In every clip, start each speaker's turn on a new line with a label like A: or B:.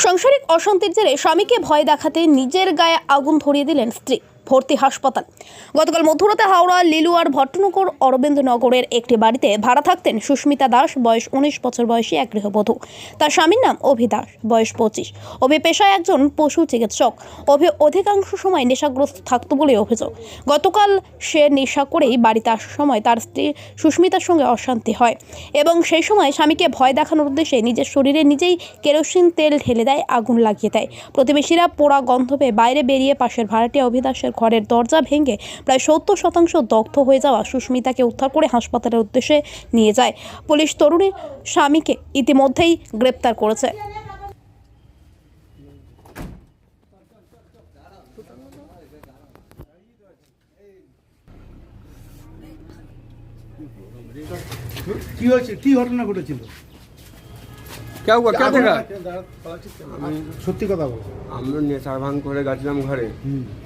A: সাংসারিক অশান্তির জেরে স্বামীকে ভয় দেখাতে নিজের গায়ে আগুন ধরিয়ে দিলেন স্ত্রী। ভর্তি হাসপাতাল। গতকাল মধ্যরাতে হাওড়া, লিলুয়ার, ভট্টনগর, অরবিন্দনগরের একটি বাড়িতে ভাড়া থাকতেন সুস্মিতা দাস, বয়স উনিশ বছর বয়সী এক গৃহবধূ। তার স্বামীর নাম অভি দাস, বয়স পঁচিশ। অভি পেশায় একজন পশু চিকিৎসক। অভি অধিকাংশ সময় নেশাগ্রস্ত থাকতো বলে অভিযোগ। গতকাল সে নেশা করেই বাড়িতে আসার সময় তার স্ত্রী সুস্মিতার সঙ্গে অশান্তি হয় এবং সেই সময় স্বামীকে ভয় দেখানোর উদ্দেশ্যে নিজের শরীরে নিজেই কেরোসিন তেল ঢেলে দেয়, আগুন লাগিয়ে দেয়। প্রতিবেশীরা পোড়া গন্ধ পেয়ে বাইরে বেরিয়ে পাশের ভাড়াটিয়া অভিদাসের ঘরের দরজা ভেঙে প্রায় সত্তর শতাংশ দগ্ধ হয়ে যাওয়া সুস্মিতাকে উদ্ধার করে হাসপাতালের উদ্দেশ্যে নিয়ে যায়। পুলিশ তরুণীর স্বামীকে ইতিমধ্যেই গ্রেপ্তার করেছে।
B: কি হয়েছে? কি ঘটনা ঘটেছিল?
C: क्या हुआ क्या देखा
B: সত্যি কথা বলো
C: আমি নেশা ভাঙ করে গেছিলাম ঘরে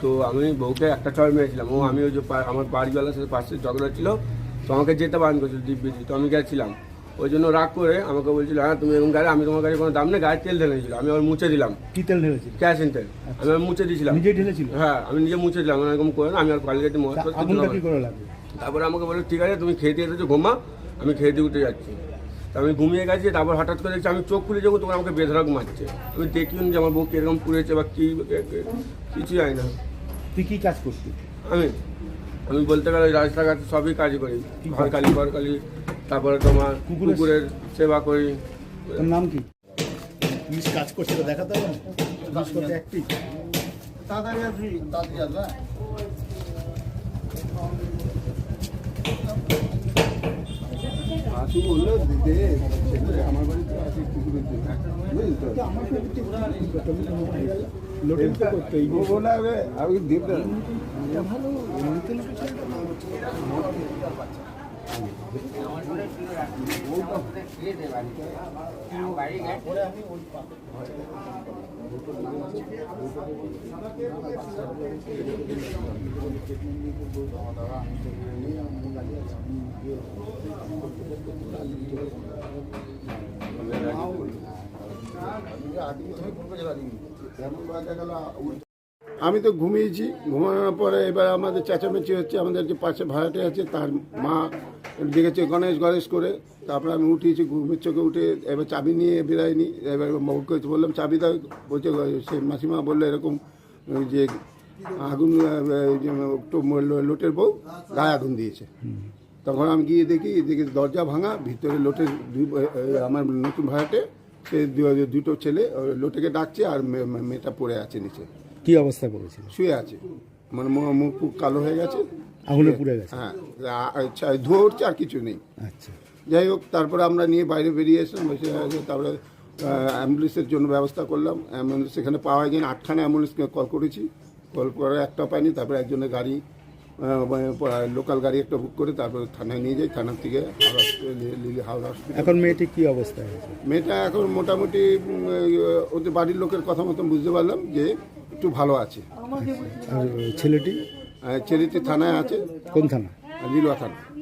C: তো আমি বউকে একটা চর মেরেছিলাম ও আমি ওই যে পা- আমার বাড়িওয়ালার সাথে পাশে ঝগড়া ছিল তো আমাকে যেতে বারণ করছিল দিব্যি তো আমি গেছিলাম ওই জন্য রাগ করে আমাকে বলছিল হ্যাঁ তুমি এরকম গাড়ি আমি তোমার গাড়ি কোনো দাম নেই গাড়ি তেল ঢেলেছিল আমি আবার মুছে দিলাম
B: কি তেল ঢেলেছিল
C: ক্যাশ তেল আমি আবার মুছে দিয়েছিলাম
B: নিজেই ঢেলেছিল
C: হ্যাঁ আমি নিজে মুছে দিলাম আমি এরকম করে না, আমি আর পালিয়ে মত
B: তা আগুনটা কি করে লাগবে
C: তারপরে আমাকে বলে ঠিক আছে তুমি খেয়ে দিয়ে এসেছো ঘুমা আমি খেয়ে দিয়ে উঠে যাচ্ছি তা আমি ঘুমিয়ে গেছি তারপর হঠাৎ করে দেখছি আমি চোখ খুলে যাব তখন আমাকে বেধরক মারছে। আমি দেখিও যে আমার বউ কীরকম পুড়েছে বা কী কিছু জানি না।
B: তুই কি কাজ করতি
C: আমি আমি বলতে গেলে রাস্তাঘাট সবই কাজ করি। ঘর কালি ঘর কালি তারপরে তোমার
B: কুকুরের-
C: কুকুরের সেবা করি।
B: নাম কি? পুলিশ কাজ করছিল দেখাতে হবে? পুলিশ করতে অ্যাক্টিভ লোটেল তো? করতে এই
D: আমি তো ঘুমিয়েছি। ঘুমানোর পরে এবার আমাদের চেঁচামেচি হচ্ছে আমাদের যে পাশে ভাড়াটে আছে, তার মা দেখেছে গণেশ গণেশ করে। তারপরে আমি উঠিয়েছি, ঘুমের চোখে উঠে এবার চাবি নিয়ে বেরাইনি এবার বললাম, চাবি দাও। বলছে সে মাসিমা বলল এরকম ওই যে আগুন যে লোটের বউ গায়ে আগুন দিয়েছে। তখন আমি গিয়ে দেখি দেখি দরজা ভাঙা ভিতরে লোটের দুই আমার নতুন ভাড়াটে সে দুটো ছেলে লোটেকে ডাকছে আর মেয়েটা পড়ে আছে নিচে।
B: কি অবস্থা করেছে
D: শুয়ে আছে। মানে মুখ ফুক কালো হয়ে গেছে।
B: আগুনে পুড়ে গেছে।
D: হ্যাঁ আচ্ছা ধোয়া উঠছে আর কিছু নেই।
B: আচ্ছা।
D: যাই হোক তারপরে আমরা নিয়ে বাইরে বেরিয়ে এসলাম বসে তারপরে অ্যাম্বুলেন্সের জন্য ব্যবস্থা করলাম। অ্যাম্বুলেন্স সেখানে পাওয়া যায় আটখানা অ্যাম্বুলেন্সকে কল করেছি। কল করে একটা পাইনি তারপরে একজনের গাড়ি লোকাল গাড়ি একটা বুক করে তারপরে থানায় নিয়ে যাই। থানার থেকে হাওড়া
B: এখন মেয়েটি কি অবস্থায় আছে?
D: মেয়েটা এখন মোটামুটি ওদের বাড়ির লোকের কথা মতন বুঝতে পারলাম যে একটু ভালো আছে।
B: আর ছেলেটি?
D: আহ, থানায় আছে।
B: কোন থানা?
D: লিলুয়া থানা।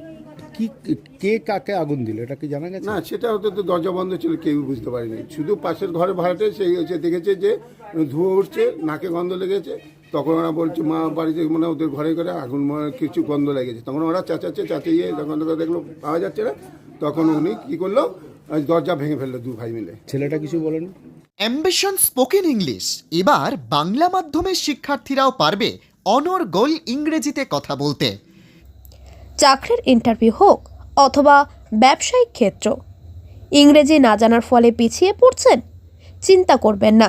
B: কি কে কাকে আগুন দিল? এটা কি জানা গেছে?
D: না সেটা হয়তো তো দরজা বন্ধ ছিল কেউ বুঝতে পারেনি। শুধু পাশের ঘরে ভাড়াটে সেই হচ্ছে দেখেছে যে ধুয়ো উঠছে নাকে গন্ধ লেগেছে। তখন ওরা বলছে মা বাড়িতে মনে ওদের ঘরে ঘরে আগুন মনে কিছু গন্ধ লেগেছে। তখন ওরা চেঁচাচ্ছে চেঁচিয়ে যখন ওরা দেখল পাওয়া যাচ্ছে না তখন উনি কী করল দরজা ভেঙে ফেলল দু ভাই মিলে।
B: ছেলেটা কিছু বলেন?
E: অ্যাম্বিশন স্পোকেন ইংলিশ এবার বাংলা মাধ্যমের শিক্ষার্থীরাও পারবে অনর্গল ইংরেজিতে কথা বলতে।
A: চাকরির ইন্টারভিউ হোক অথবা ব্যবসায়িক ক্ষেত্র। ইংরেজি না জানার ফলে পিছিয়ে পড়ছেন? চিন্তা করবেন না।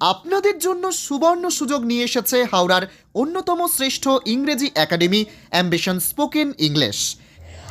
E: আপনাদের জন্য সুবর্ণ সুযোগ নিয়ে এসেছে হাওড়ার অন্যতম শ্রেষ্ঠ ইংরেজি একাডেমি অ্যাম্বিশন স্পোকেন ইংলিশ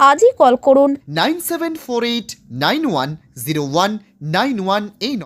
A: আজই কল করুন।
E: Nine seven four eight nine one zero one nine one এই